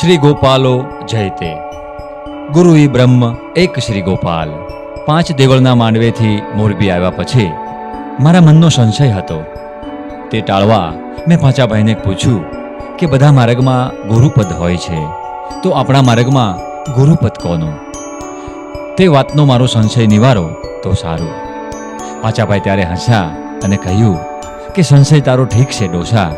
શ્રી ગોપાલો જયતે ગુરુ ઈ બ્રહ્મ, એક શ્રી ગોપાલ. પાંચ દેવળના માંડવેથી મોરબી આવ્યા પછી મારા મનનો સંશય હતો. તે ટાળવા મેં પાંચાભાઈને પૂછ્યું કે બધા માર્ગમાં ગુરુપદ હોય છે, તો આપણા માર્ગમાં ગુરુપદ કોનું? તે વાતનો મારો સંશય નિવારો તો સારું. પાંચાભાઈ ત્યારે હસ્યા અને કહ્યું કે સંશય તારો ઠીક છે ડોસા.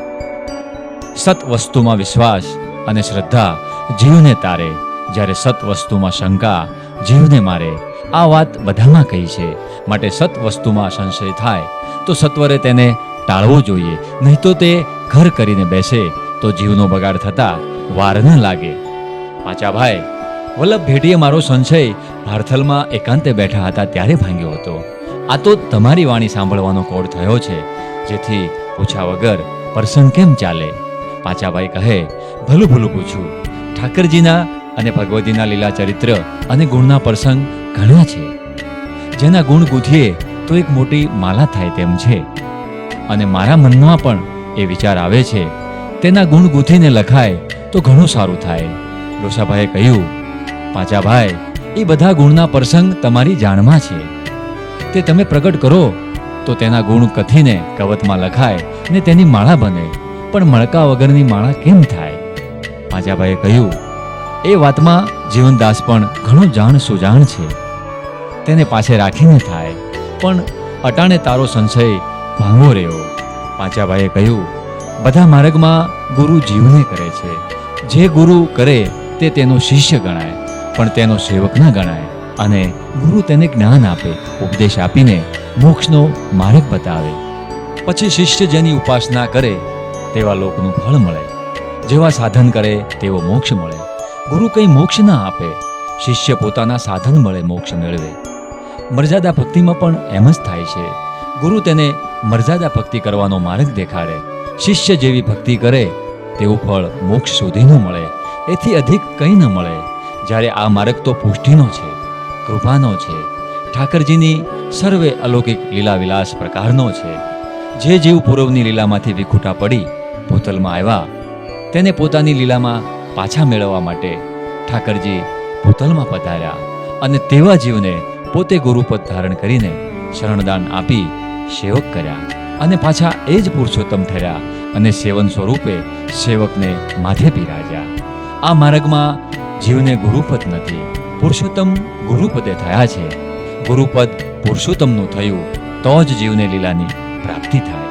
સત વસ્તુમાં વિશ્વાસ અને શ્રદ્ધા જીવને તારે. જ્યારે સત વસ્તુમાં શંકા જીવને મારે. આ વાત બધામાં કહી છે. માટે સત વસ્તુમાં સંશય થાય, તો સત્વરે તેને ટાળવો જોઈએ. નહીં તો તે ઘર કરીને બેસે, તો જીવનો બગાડ થતા વાર ન લાગે. પાંચા ભાઈ, વલ્લભ ભેટીએ મારો સંશય ભારથલમાં એકાંતે બેઠા હતા ત્યારે ભાંગ્યો હતો. આ તો તમારી વાણી સાંભળવાનો કોડ થયો છે. જેથી પૂછા વગર પ્રસંગ કેમ ચાલે? પાચાભાઈ કહે, ભલું ભલું પૂછું. ઠાકરજીના અને ભગવતીના લીલા ચરિત્ર અને ગુણના પ્રસંગ ઘણા છે. જેના ગુણ ગૂંથીએ તો એક મોટી માલા થાય તેમ છે. અને મારા મનમાં પણ એ વિચાર આવે છે. તેના ગુણ ગૂંથીને લખાય તો ઘણું સારું થાય. ડોસાભાઈએ કહ્યું પાચાભાઈ એ બધા ગુણના પ્રસંગ તમારી જાણમાં છે. તે તમે પ્રગટ કરો તો તેના ગુણ કથીને કવતમાં લખાય ને તેની માળા બને. પણ મણકા વગરની માળા કેમ થાય? પાંજાભાઈએ કહ્યું, એ વાતમાં જીવનદાસ પણ ઘણો જાણ સુજાણ છે. તેને પાસે રાખીને થાય. પણ અટાણે તારો સંશય ભાંગો રહ્યો. પાંચાભાઈએ કહ્યું, બધા માર્ગમાં ગુરુ જીવને કરે છે. જે ગુરુ કરે તે તેનો શિષ્ય ગણાય, પણ તેનો સેવક ન ગણાય. અને ગુરુ તેને જ્ઞાન આપે, ઉપદેશ આપીને મોક્ષનો માર્ગ બતાવે. પછી શિષ્ય જેની ઉપાસના કરે તેવા લોકનું ફળ મળે. જેવા સાધન કરે, તેવો મોક્ષ મળે. ગુરુ કંઈ મોક્ષ ના આપે. શિષ્ય પોતાના સાધન મળે, મોક્ષ મેળવે. મર્યાદા ભક્તિમાં પણ એમ જ થાય છે. ગુરુ તેને મર્યાદા ભક્તિ કરવાનો માર્ગ દેખાડે. શિષ્ય જેવી ભક્તિ કરે, તેવું ફળ મોક્ષ સુધીનું મળે. એથી અધિક કંઈ ન મળે. જ્યારે આ માર્ગ તો પુષ્ટિનો છે, કૃપાનો છે. ઠાકરજીની સર્વે અલૌકિક લીલા વિલાસ પ્રકારનો છે. જે જીવ પૂર્વની લીલામાંથી વિખૂટા પડી ભૂતલમાં આવ્યા. તેને પોતાની લીલામાં પાછા મેળવવા માટે ઠાકરજી ભૂતલમાં પધાર્યા અને તેવા જીવને પોતે ગુરુપદ ધારણ કરીને શરણદાન આપી સેવક કર્યા અને પાછા એ જ પુરુષોત્તમ ઠર્યા અને સેવન સ્વરૂપે સેવકને માથે બિરાજ્યા આ માર્ગમાં જીવને ગુરુપદ નથી, પુરુષોત્તમ ગુરુપદે થયા છે. ગુરુપદ પુરુષોત્તમનું થયું તો જ જીવને લીલાની પ્રાપ્તિ થાય.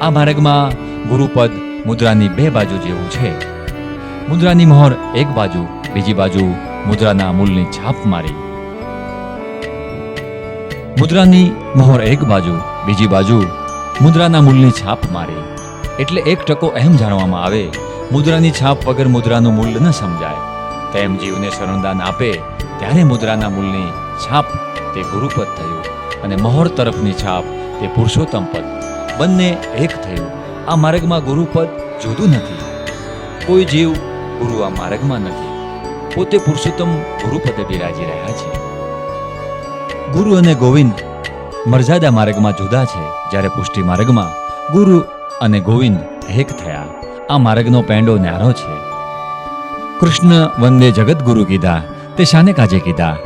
આ માર્ગમાં ગુરુપદ મુદ્રાની બે બાજુ જેવું છે. મુદ્રાની મહોર એક બાજુ, બીજી બાજુ મુદ્રાના મૂળની છાપ મારી. મુદ્રાની મહોર એક બાજુ, બીજી બાજુ મુદ્રાના મૂળની છાપ મારી. એટલે એક ટકો એમ જાણવામાં આવે, મુદ્રાની છાપ વગર મુદ્રાનું મૂલ્ય ન સમજાય. તેમ જીવને શરણદાન આપે, ત્યારે મુદ્રાના મૂલની છાપ તે ગુરુપદ થયું અને મહોર તરફની છાપ તે પુરુષોત્તમ પદ. બંને એક થયું. આ માર્ગમાં ગુરુપદ જુદું નથી. કોઈ જીવ ગુરુ આ માર્ગમાં નથી. પોતે પુરુષોત્તમ ગુરુપદે બિરાજી રહ્યા છે. ગુરુ અને ગોવિંદ મર્યાદા માર્ગમાં જુદા છે. જ્યારે પુષ્ટિ માર્ગમાં ગુરુ અને ગોવિંદ એક થયા. આ માર્ગનો પેંડો ન્યારો છે. કૃષ્ણ વંદે જગતગુરુ કીધા, તે શાને કાજે કીધા?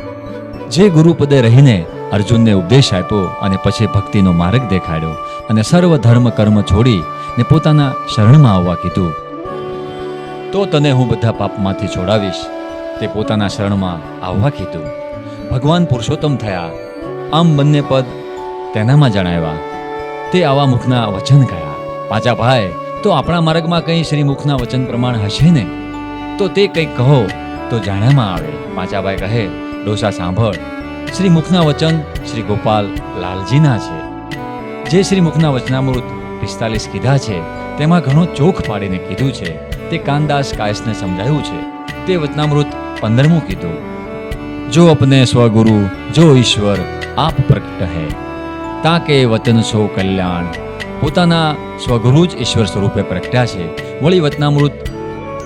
જે ગુરુપદે રહીને અર્જુનને ઉપદેશ આપ્યો અને પછી ભક્તિનો માર્ગ દેખાડ્યો અને સર્વ ધર્મ કર્મ છોડી ને પોતાના શરણમાં આવવા કીધું. તો તને હું બધા પાપમાંથી છોડાવીશ. તે પોતાના શરણમાં આવવા કીધું. ભગવાન પુરુષોત્તમ થયા. આમ બંને પદ તેનામાં જણાવ્યા. તે આવા મુખના વચન ગયા. પાછા ભાઈ, તો આપણા માર્ગમાં કંઈ શ્રી મુખના વચન પ્રમાણ હશે ને? તો તે કંઈક કહો. તો જાણવામાં આવે. પાંચાભાઈ કહે, ડોસા સાંભળ શ્રી મુખના વચન શ્રી ગોપાલ લાલજીના છે. જે શ્રી મુખના વચનામૃત પિસ્તાલીસ કીધા છે, તેમાં ઘણો ચોખ પાડીને કીધું છે. તે કાનદાસ કાયસને સમજાયું છે. તે વચનામૃત પંદરમું કીધું. જો અપને સ્વગુરુ, જો ઈશ્વર, આપ પ્રગટ હૈ. તાકે વતન સો કલ્યાણ. પોતાના સ્વગુરુ જ ઈશ્વર સ્વરૂપે પ્રગટ્યા છે. વળી વતનામૃત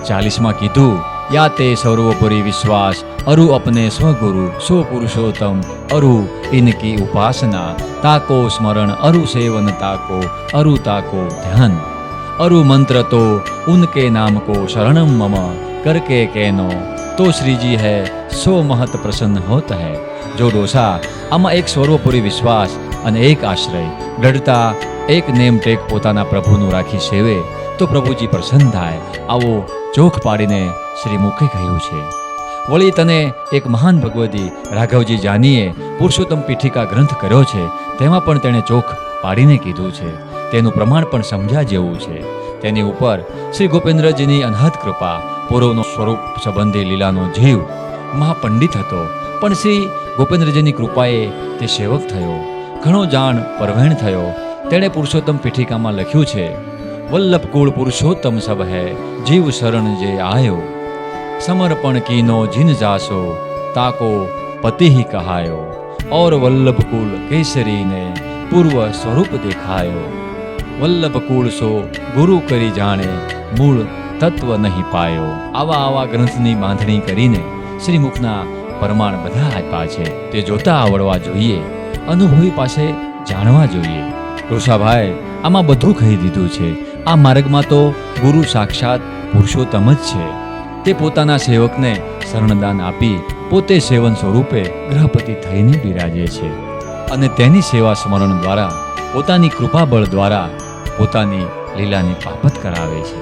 ચાલીસમાં કીધું. યા તે સર્વોપરી વિશ્વાસ અરુ અપને સ્વગુરુ સો પુરુષોત્તમ અરુ ઇનકી ઉપાસના તાકો સ્મરણ અરુ સેવન તાકો અરુ તાકો ધ્યાન અરુ મંત્ર તો ઉનકે નામ કો શરણમ મમ કરકે કેનો તો શ્રીજી હૈ સો મહત પ્રસન્ન હોત હૈ જો ડોસા આમાં એક સર્વોપરી વિશ્વાસ અને એક આશ્રય ગઢતા એક નેમ ટેક પોતાના પ્રભુનું રાખી સેવે તો પ્રભુજી પ્રસન્ન થાય આવો ચોખ પાડીને શ્રી મુખે કહ્યું છે, વળી તને એક મહાન ભગવતી રાઘવજી જાનીએ પુરુષોત્તમ પીઠિકા ગ્રંથ કર્યો છે, તેમાં પણ તેણે ચોખ પાડીને કીધું છે. તેનું પ્રમાણ પણ સમજ્યા જેવું છે. તેની ઉપર શ્રી ગોપેન્દ્રજીની અનહદ કૃપા, પૂર્વનો સ્વરૂપ સંબંધી લીલાનો જીવ મહાપંડિત હતો. પણ શ્રી ગોપેન્દ્રજીની કૃપાએ તે સેવક થયો. ઘણો જાણ પરવેણ થયો. તેણે પુરુષોત્તમ પીઠિકામાં લખ્યું છે વલ્લભ કુળ પુરુષોત્તમ સબ હૈ જીવ શરણ જે આયો. સમર્પણ जिन જીન ताको તાકો પતિ कहायो और वल्लभ कुल केसरी ने પૂર્વ સ્વરૂપ દેખાયો. વલ્લભ કુળ સો ગુરુ કરી જાણે મૂળ તત્વ નહીં પાયો. આવા આવા ગ્રંથની બાંધણી કરીને શ્રીમુખના પ્રમાણ બધા આપ્યા છે. તે જોતા આવડવા જોઈએ, અનુભવી પાસે જાણવા જોઈએ. ઋષાભાઈ, આમાં બધું કહી દીધું છે. આ માર્ગમાં તો ગુરુ સાક્ષાત પુરુષોત્તમ જ છે. તે પોતાના સેવકને શરણદાન આપી પોતે સેવન સ્વરૂપે ગ્રહપતિ થઈને બિરાજે છે અને તેની સેવા સ્મરણ દ્વારા પોતાની કૃપાબળ દ્વારા પોતાની લીલાની પાપત કરાવે છે.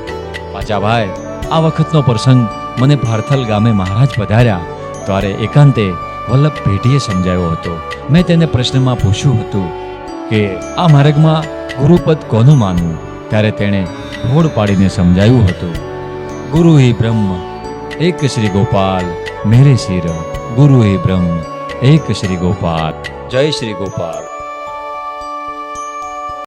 પાછા ભાઈ, આ વખતનો પ્રસંગ મને ભારથલ ગામે મહારાજ પધાર્યા ત્યારે એકાંતે વલ્લભ ભેટીએ સમજાયો હતો. મેં તેને પ્રશ્નમાં પૂછ્યું હતું કે, આ માર્ગમાં ગુરુપદ કોનું માનવું? ત્યારે તેણે ભોળ પાડીને સમજાયું હતું. ગુરુ હી બ્રહ્મ, એક શ્રી ગોપાલ, મેરે શિર. ગુરુ હી બ્રહ્મ, એક શ્રી ગોપાલ. જય શ્રી ગોપાલ.